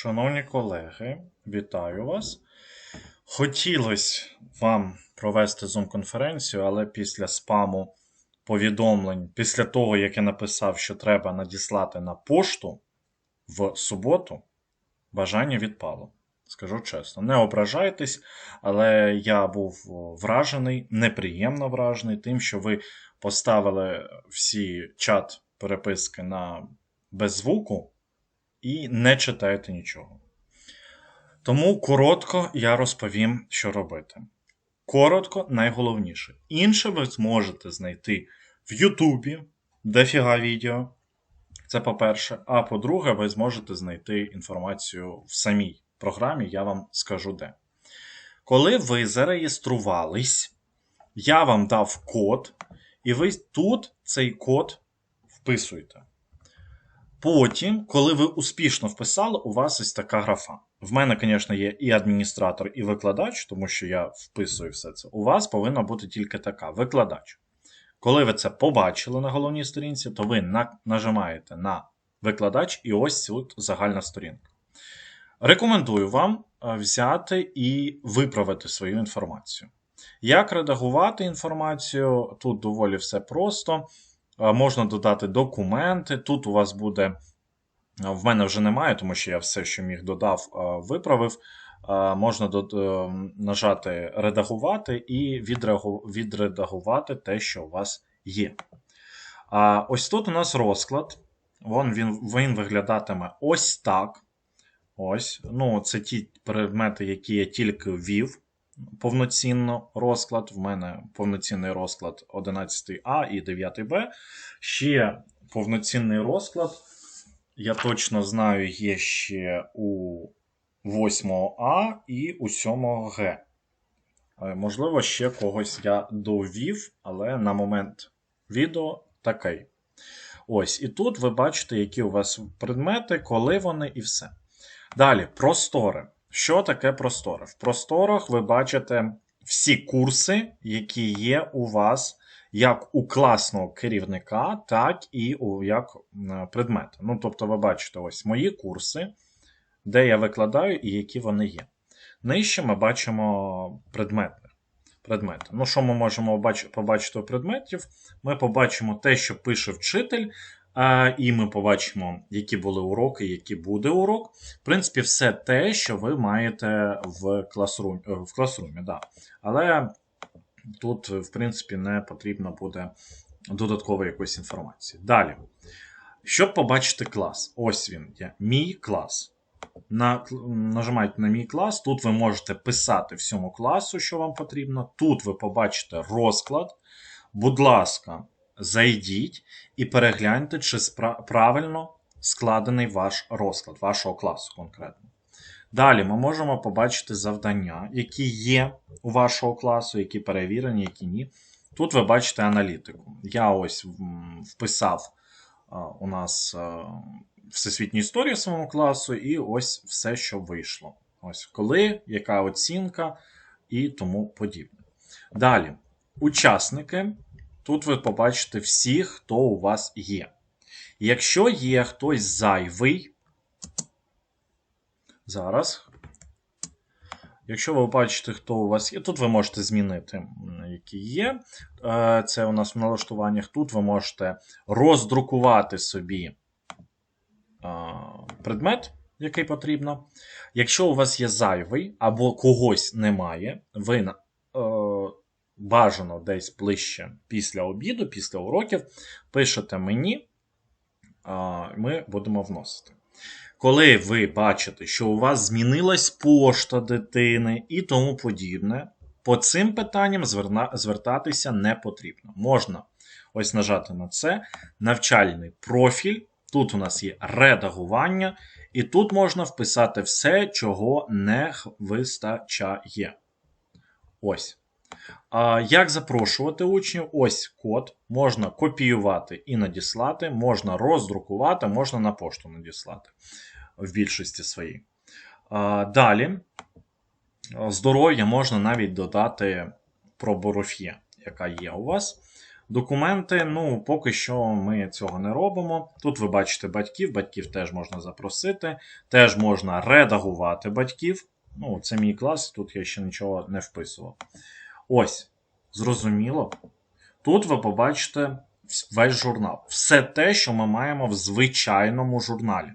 Шановні колеги, вітаю вас. Хотілося вам провести Zoom-конференцію, але після спаму повідомлень, після того, як я написав, що треба надіслати на пошту в суботу, бажання відпало. Скажу чесно, не ображайтесь, але я був вражений, неприємно вражений тим, що ви поставили всі чат переписки на без звуку і не читаєте нічого. Тому коротко я розповім, що робити. Коротко, найголовніше. Інше ви зможете знайти в Ютубі, дефіга відео. Це по-перше. А по-друге, ви зможете знайти інформацію в самій програмі, я вам скажу де. Коли ви зареєструвались, я вам дав код, і ви тут цей код вписуєте. Потім, коли ви успішно вписали, у вас ось така графа. В мене, звісно, є і адміністратор, і викладач, тому що я вписую все це. У вас повинна бути тільки така викладач. Коли ви це побачили на головній сторінці, то ви на, нажимаєте на викладач, і ось тут загальна сторінка. Рекомендую вам взяти і виправити свою інформацію. Як редагувати інформацію? Тут доволі все просто. Можна додати документи. Тут у вас буде. В мене вже немає, тому що я все, що міг додав, виправив. Можна нажати редагувати і відредагувати те, що у вас є. Ось тут у нас розклад. Вон Він він виглядатиме ось так. Ось. Ну, Це ті предмети, які я тільки ввів повноцінно розклад. В мене повноцінний розклад 11А і 9Б. Ще повноцінний розклад. Я точно знаю, є ще у 8А і у 7Г. Можливо, ще когось я довів, але на момент відео такий. Ось, і тут ви бачите, які у вас предмети, коли вони і все. Далі, простори. Що таке простори? В просторах ви бачите всі курси, які є у вас як у класного керівника, так і у як предмети. Ну, тобто, ви бачите ось мої курси, де я викладаю і які вони є. Нижче ми бачимо предмети. предмети. Ну, що ми можемо побачити у предметів? Ми побачимо те, що пише вчитель, і ми побачимо, які були уроки, який буде урок. В принципі, все те, що ви маєте в класрумі. Е, в класрумі да. Але тут, в принципі, не потрібно буде додаткової якоїсь інформації. Далі. Щоб побачити клас, ось він є. Мій клас. На, Нажимаєте на мій клас. Тут ви можете писати всьому класу, що вам потрібно. Тут ви побачите розклад. Будь ласка, зайдіть і перегляньте, чи правильно складений ваш розклад, вашого класу конкретно. Далі ми можемо побачити завдання, які є у вашого класу, які перевірені, які ні. Тут ви бачите аналітику. Я ось вписав у нас всесвітню історію своєму класу, і ось все, що вийшло. Ось коли, яка оцінка і тому подібне. Далі, учасники Тут ви побачите всіх, хто у вас є. Якщо є хтось зайвий, зараз. Якщо ви бачите, хто у вас є, тут ви можете змінити, які є. Е, це у нас в налаштуваннях. Тут ви можете роздрукувати собі е, предмет, який потрібно. Якщо у вас є зайвий або когось немає, ви бажано десь ближче після обіду, після уроків, пишете мені, ми будемо вносити. Коли ви бачите, що у вас змінилась пошта дитини і тому подібне, по цим питанням звертатися не потрібно. Можна ось нажати на це, навчальний профіль. Тут у нас є редагування, і тут можна вписати все, чого не вистачає. Ось. Як запрошувати учнів? Ось код. Можна копіювати і надіслати, можна роздрукувати, можна на пошту надіслати в більшості своїй. Далі, здоров'я можна навіть додати про бороф'є, яка є у вас. Документи, ну, поки що ми цього не робимо. Тут ви бачите батьків, батьків теж можна запросити, теж можна редагувати батьків. Ну, це мій клас, тут я ще нічого не вписував. Ось, зрозуміло. Тут ви побачите весь журнал. Все те, що ми маємо в звичайному журналі.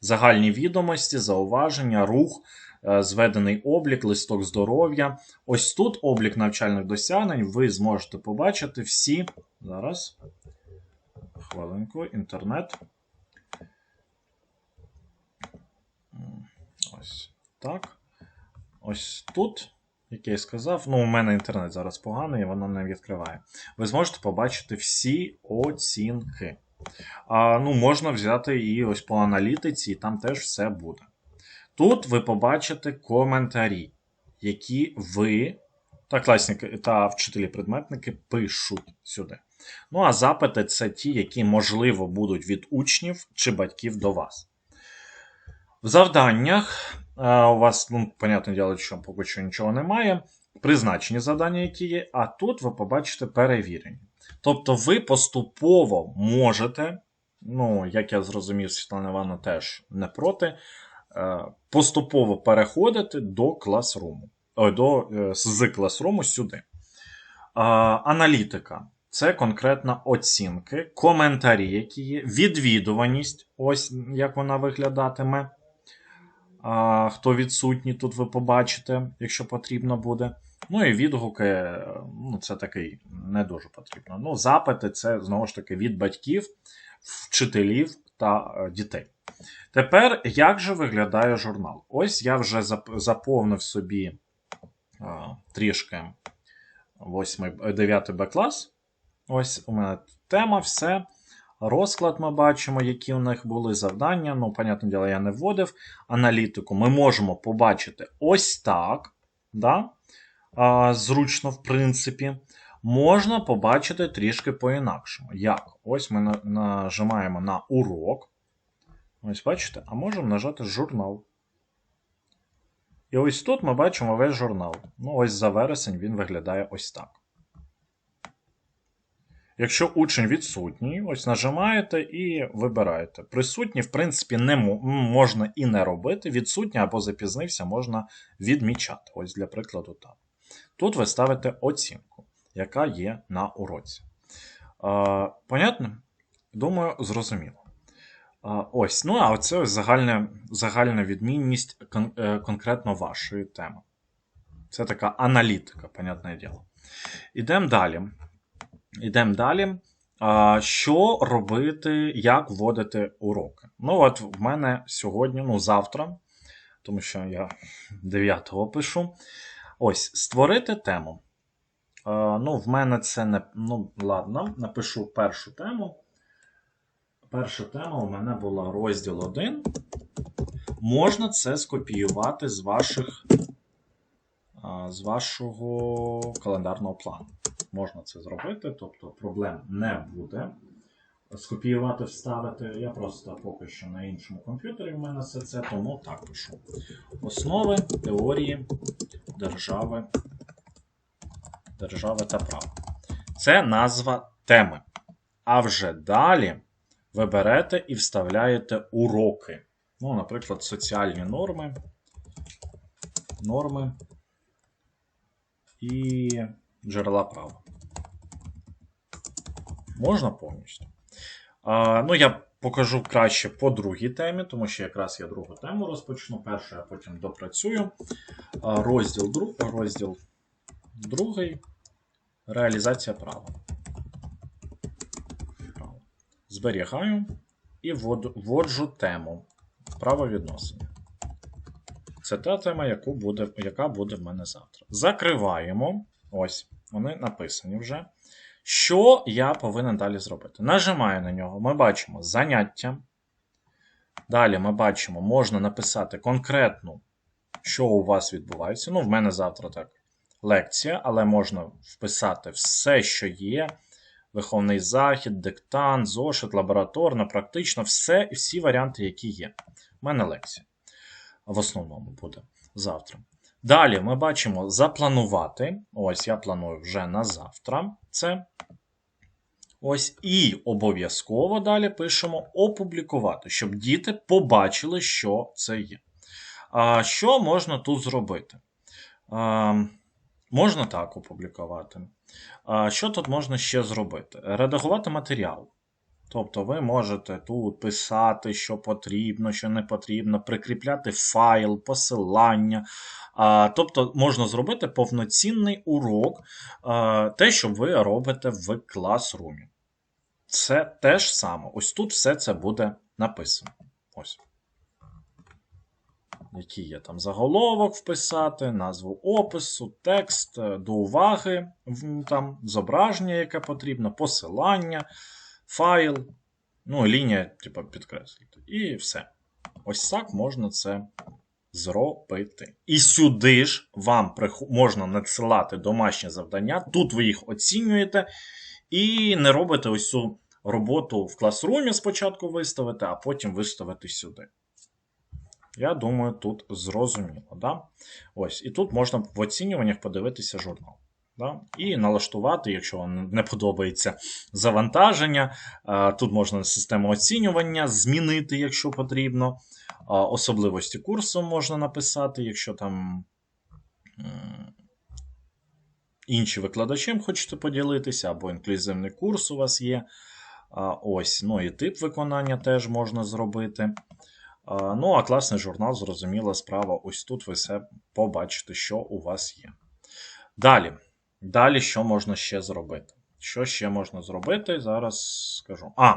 Загальні відомості, зауваження, рух, е, зведений облік, листок здоров'я. Ось тут облік навчальних досягнень. Ви зможете побачити всі. Зараз. Хвилинку, інтернет. Ось так. Ось тут, як я і сказав, ну, у мене інтернет зараз поганий, і воно не відкриває. Ви зможете побачити всі оцінки. А, ну, можна взяти і ось по аналітиці, і там теж все буде. Тут ви побачите коментарі, які ви та класники та вчителі-предметники пишуть сюди. Ну, а запити це ті, які, можливо, будуть від учнів чи батьків до вас. В завданнях у вас, ну, понятне діло, що поки що нічого немає. Призначені завдання, які є, а тут ви побачите перевірені. Тобто ви поступово можете, ну, як я зрозумів, Світлана Івановна теж не проти, е, поступово переходити до класруму. Ой, до, е, з класруму сюди. Аналітика. Це конкретно оцінки, коментарі, які є, відвідуваність, ось як вона виглядатиме. Хто відсутній, тут ви побачите, якщо потрібно буде. Ну і відгуки, е, ну, це такий не дуже потрібно. Ну, запити це знову ж таки від батьків, вчителів та е, дітей. Тепер, як же виглядає журнал? Ось я вже заповнив собі а, трішки 8, 9 Б клас. Ось у мене тема, все. Розклад ми бачимо, які у них були завдання. Ну, понятне діло, я не вводив. Аналітику ми можемо побачити ось так. Да? А, зручно, в принципі. Можна побачити трішки по-інакшому. Як? Ось ми на- нажимаємо на урок. Ось бачите, а можемо нажати журнал. І ось тут ми бачимо весь журнал. Ну, ось за вересень він виглядає ось так. Якщо учень відсутній, ось нажимаєте і вибираєте. Присутній, в принципі, не можна і не робити. Відсутній або запізнився, можна відмічати. Ось для прикладу так. Тут ви ставите оцінку, яка є на уроці. А, понятно? Думаю, зрозуміло. Ось, ну а оце загальна, загальна відмінність кон, е, конкретно вашої теми. Це така аналітика, понятне діло. Ідемо далі. Ідемо далі. Що робити, як вводити уроки? Ну, от в мене сьогодні, ну, завтра, тому що я 9-го пишу. Ось, створити тему. Ну, в мене це не. Ну, ладно, напишу першу тему. Перша тема у мене була розділ 1. Можна це скопіювати з ваших з вашого календарного плану. Можна це зробити, тобто проблем не буде. Скопіювати, вставити. Я просто поки що на іншому комп'ютері в мене все це, тому так пишу. Основи теорії держави, держави та права. Це назва теми. А вже далі ви берете і вставляєте уроки. Ну, наприклад, соціальні норми. Норми і джерела права. Можна повністю. А, ну, я покажу краще по другій темі, тому що якраз я другу тему розпочну. Першу я потім допрацюю. А, розділ, друг, розділ другий. Реалізація права. Зберігаю і вводжу тему правовідносини. Це та тема, яку буде, яка буде в мене завтра. Закриваємо. Ось, вони написані вже. Що я повинен далі зробити? Нажимаю на нього. Ми бачимо заняття. Далі ми бачимо, можна написати конкретно, що у вас відбувається. Ну, в мене завтра так лекція, але можна вписати все, що є. Виховний захід, диктант, зошит, лабораторна, практично, все, і всі варіанти, які є. У мене лекція. В основному буде завтра. Далі ми бачимо запланувати. Ось я планую вже на завтра. Це Ось і обов'язково далі пишемо опублікувати, щоб діти побачили, що це є. А що можна тут зробити? А, можна так опублікувати. А, що тут можна ще зробити? Редагувати матеріал. Тобто ви можете тут писати, що потрібно, що не потрібно, прикріпляти файл, посилання. А, Тобто можна зробити повноцінний урок, а, те, що ви робите в класрумі. Це те ж саме. Ось тут все це буде написано. Ось. Який є там заголовок вписати, назву опису, текст, е, до уваги, там, зображення, яке потрібно, посилання, файл, ну, лінія, типу, підкреслити. І все. Ось так можна це зробити. І сюди ж вам можна надсилати домашні завдання. Тут ви їх оцінюєте і не робите ось цю роботу в класрумі спочатку виставити, а потім виставити сюди. Я думаю, тут зрозуміло. Да? Ось, І тут можна в оцінюваннях подивитися журнал. Да? І налаштувати, якщо вам не подобається завантаження. Тут можна систему оцінювання змінити, якщо потрібно. Особливості курсу можна написати, якщо там інші викладачем хочете поділитися, або інклюзивний курс у вас є. Ось, ну і тип виконання теж можна зробити. Ну, а класний журнал, зрозуміла справа. Ось тут ви все побачите, що у вас є. Далі. Далі, що можна ще зробити? Що ще можна зробити? Зараз скажу. А.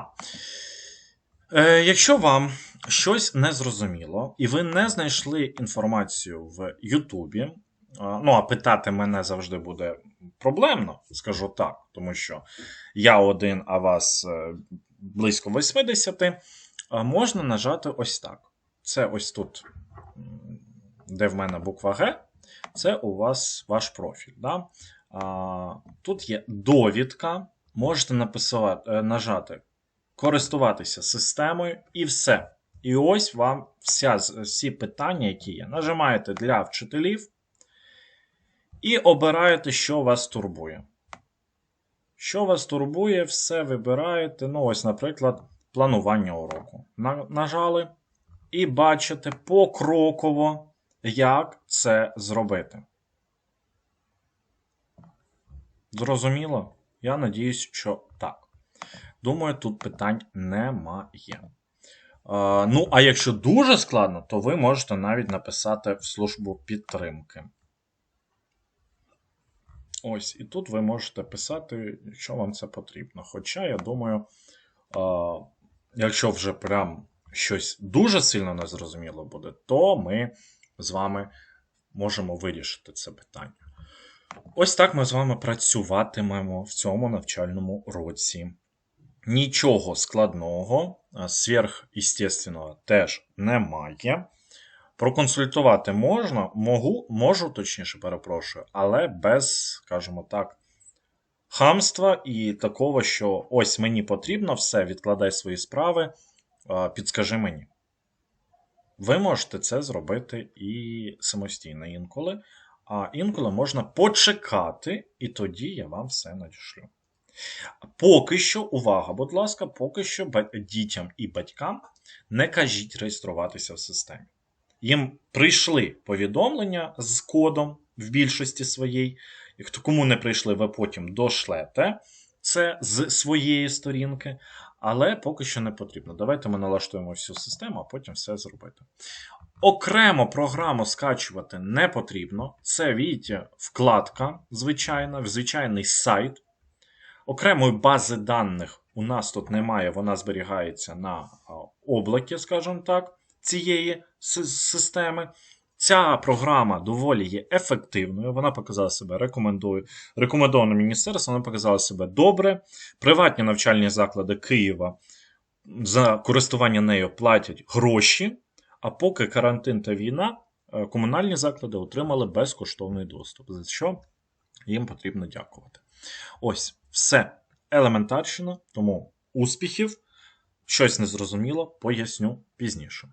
Е, Якщо вам щось не зрозуміло, і ви не знайшли інформацію в Ютубі, ну, а питати мене завжди буде проблемно, скажу так, тому що я один, а вас е, близько 80, можна нажати ось так. Це ось тут, де в мене буква Г, це у вас ваш профіль. Да? Тут є довідка, можете написати, е, нажати користуватися системою і все. І ось вам вся, всі питання, які є. Нажимаєте для вчителів. І обираєте, що вас турбує. Що вас турбує, все вибираєте. Ну, ось, наприклад, планування уроку. Нажали. І бачите покроково, як це зробити. Зрозуміло? Я надіюсь, що так. Думаю, тут питань немає. Ну, а якщо дуже складно, то ви можете навіть написати в службу підтримки. Ось, і тут ви можете писати, якщо вам це потрібно. Хоча, я думаю, а, якщо вже прям щось дуже сильно незрозуміло буде, то ми з вами можемо вирішити це питання. Ось так ми з вами працюватимемо в цьому навчальному році. Нічого складного, сверхъестественного теж немає. Проконсультувати можна, можу, можу, точніше, перепрошую, але без, скажімо так, хамства і такого, що ось мені потрібно все, відкладай свої справи, підскажи мені. Ви можете це зробити і самостійно інколи, а інколи можна почекати, і тоді я вам все надішлю. Поки що, увага, будь ласка, поки що дітям і батькам не кажіть реєструватися в системі їм прийшли повідомлення з кодом в більшості своїй. Хто кому не прийшли, ви потім дошлете це з своєї сторінки, але поки що не потрібно. Давайте ми налаштуємо всю систему, а потім все зробити. Окремо програму скачувати не потрібно. Це видите, вкладка звичайна, звичайний сайт. Окремої бази даних у нас тут немає, вона зберігається на облакі, скажімо так цієї системи. Ця програма доволі є ефективною. Вона показала себе рекомендую, рекомендовано міністерство, вона показала себе добре. Приватні навчальні заклади Києва за користування нею платять гроші. А поки карантин та війна, е, комунальні заклади отримали безкоштовний доступ, за що їм потрібно дякувати. Ось все елементарщина, тому успіхів. Щось незрозуміло, поясню пізніше.